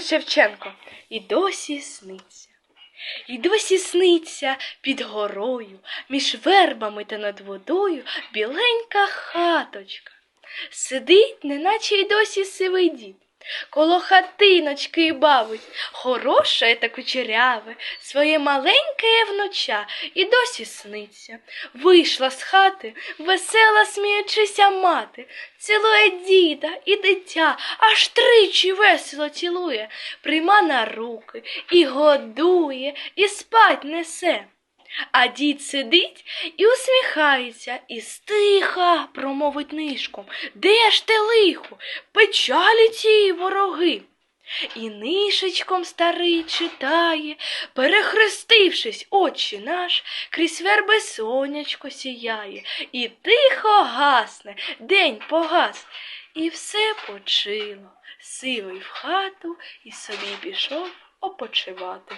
Шевченко. І досі сниться. І досі сниться під горою, між вербами та над водою біленька хаточка. Сидить, неначе й досі сивий дід. Коло хатиночки й бавить, хороше та кучеряве, своє маленьке внуча і досі сниться. Вийшла з хати, весела сміючися мати, цілує діда і дитя, аж тричі весело цілує, прийма на руки і годує, і спать несе. А дід сидить і усміхається, і стиха промовить нишком. Де ж те лихо? Печалі ці вороги. І нишечком старий читає, перехрестившись, очі наш, крізь верби сонячко сіяє, і тихо гасне, день погас, і все почило. Сивий в хату і собі пішов опочивати.